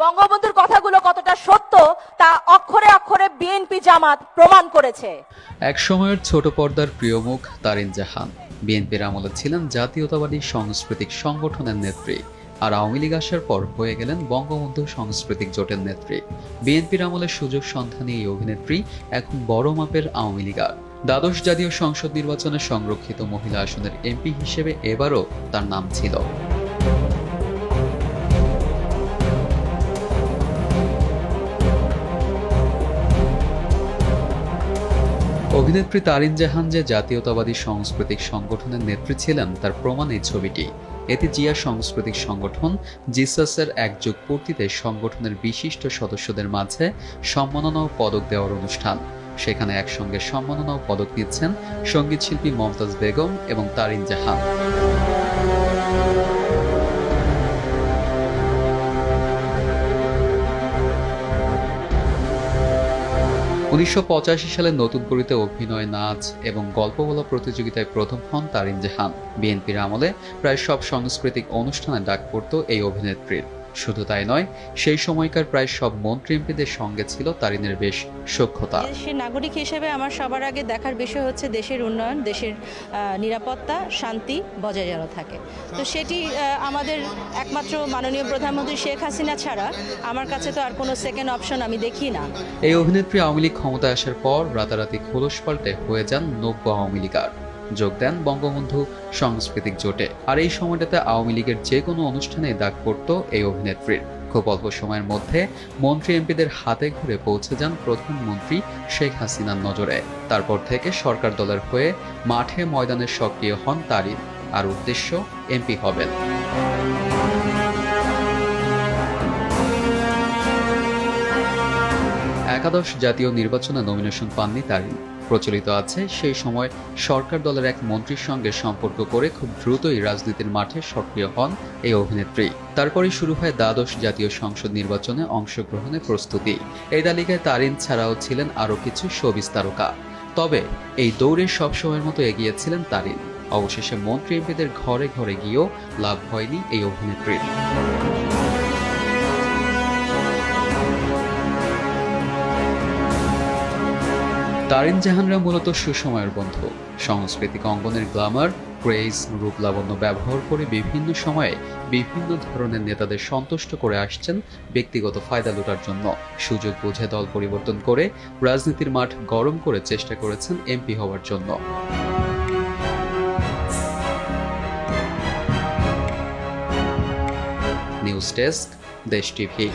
বঙ্গবন্ধুর কথাগুলো কতটা সত্য তা অক্ষরে অক্ষরে বিএনপি জামাত প্রমাণ করেছে। এক সময়ের ছোট পর্দার প্রিয় মুখ তারিন জাহান। বিএনপির আমলে ছিলেন জাতীয়তাবাদী সাংস্কৃতিক সংগঠনের নেত্রী। আর আওয়ামী লীগ আসার পর হয়ে গেলেন বঙ্গবন্ধু সাংস্কৃতিক জোটের নেত্রী। বিএনপির আমলে সুযোগ সন্ধানী এই অভিনেত্রী এখন বড় মাপের আওয়ামী লীগার। দ্বাদশ জাতীয় সংসদ নির্বাচনে সংরক্ষিত মহিলা আসনের এমপি হিসেবে এবারও তার নাম ছিল। অভিনেত্রী তারিন জাহান যে জাতীয়তাবাদী সাংস্কৃতিক সংগঠনের নেত্রী ছিলেন, তার প্রমাণ এই ছবিটি। এতে জিয়া সাংস্কৃতিক সংগঠন জিসাসের এক যুগ পূর্তিতে সংগঠনের বিশিষ্ট সদস্যদের মাঝে সম্মাননা ও পদক দেওয়ার অনুষ্ঠান। সেখানে একসঙ্গে সম্মাননা ও পদক নিচ্ছেন সঙ্গীতশিল্পী মমতাজ বেগম এবং তারিন জাহান। উনিশশো পঁচাশি সালে নতুন করিতে অভিনয়, নাচ এবং গল্প বলা প্রতিযোগিতায় প্রথম হন তারিন জাহান। বিএনপির আমলে প্রায় সব সাংস্কৃতিক অনুষ্ঠানে ডাক পড়ত এই অভিনেত্রীর। শুধু তাই নয় সেই সময়কার প্রায় সব মন্ত্রী এমপিদের সঙ্গে ছিল তারিনের বেশ সক্ষতা দেশের নাগরিক হিসেবে আমার সবার আগে দেখার বিষয় হচ্ছে দেশের উন্নয়ন দেশের নিরাপত্তা শান্তি বজায় যেন থাকে। তো সেটি আমাদের একমাত্র মাননীয় প্রধানমন্ত্রী শেখ হাসিনা ছাড়া আমার কাছে তো আর কোনো সেকেন্ড অপশন আমি দেখি না। এই অভিনেত্রী আওয়ামী লীগ ক্ষমতায় আসার পর রাতারাতি খোলস পাল্টে হয়ে যান নব্য আওয়ামী লীগার যোগ দেন বঙ্গবন্ধু সাংস্কৃতিক জোটে। আর এই সময়টাতে আওয়ামী লীগের যে কোনো অনুষ্ঠানে ডাক পড়ত এই অভিনেত্রীর। খুব অল্প সময়ের মধ্যে মন্ত্রী এমপিদের হাতে ঘুরে পৌঁছে যান প্রধানমন্ত্রী শেখ হাসিনার নজরে। তারপর থেকে সরকার দলের হয়ে মাঠে ময়দানে সক্রিয় হন তারিন আর উদ্দেশ্য এমপি হবেন। একাদশ জাতীয় নির্বাচনে নমিনেশন পাননি তারিন প্রচলিত আছে, সেই সময় সরকার দলের এক মন্ত্রীর সঙ্গে সম্পর্ক করে খুব দ্রুতই রাজনীতির মাঠে সক্রিয় হন এই অভিনেত্রী। তারপরে শুরু হয় দ্বাদশ জাতীয় সংসদ নির্বাচনে অংশগ্রহণের প্রস্তুতি। এই তালিকায় তারিন ছাড়াও ছিলেন আরও কিছু শোবিস তারকা। তবে এই দৌড়ে সবসময়ের মতো এগিয়েছিলেন তারিন। অবশেষে মন্ত্রী এমপিদের ঘরে ঘরে গিয়েও লাভ হয়নি এই অভিনেত্রীর। তারিন জাহানরা মূলত সুসময়ের বন্ধু। সাংস্কৃতিক অঙ্গনের গ্লামার ক্রেজ, রূপ লাবণ্য ব্যবহার করে বিভিন্ন সময়ে বিভিন্ন ধরনের নেতাদের সন্তুষ্ট করে আসছেন ব্যক্তিগত ফায়দা লুটার জন্য। সুযোগ বুঝে দল পরিবর্তন করে রাজনীতির মাঠ গরম করে চেষ্টা করেছেন এমপি হওয়ার জন্য। News desk, Desh TV.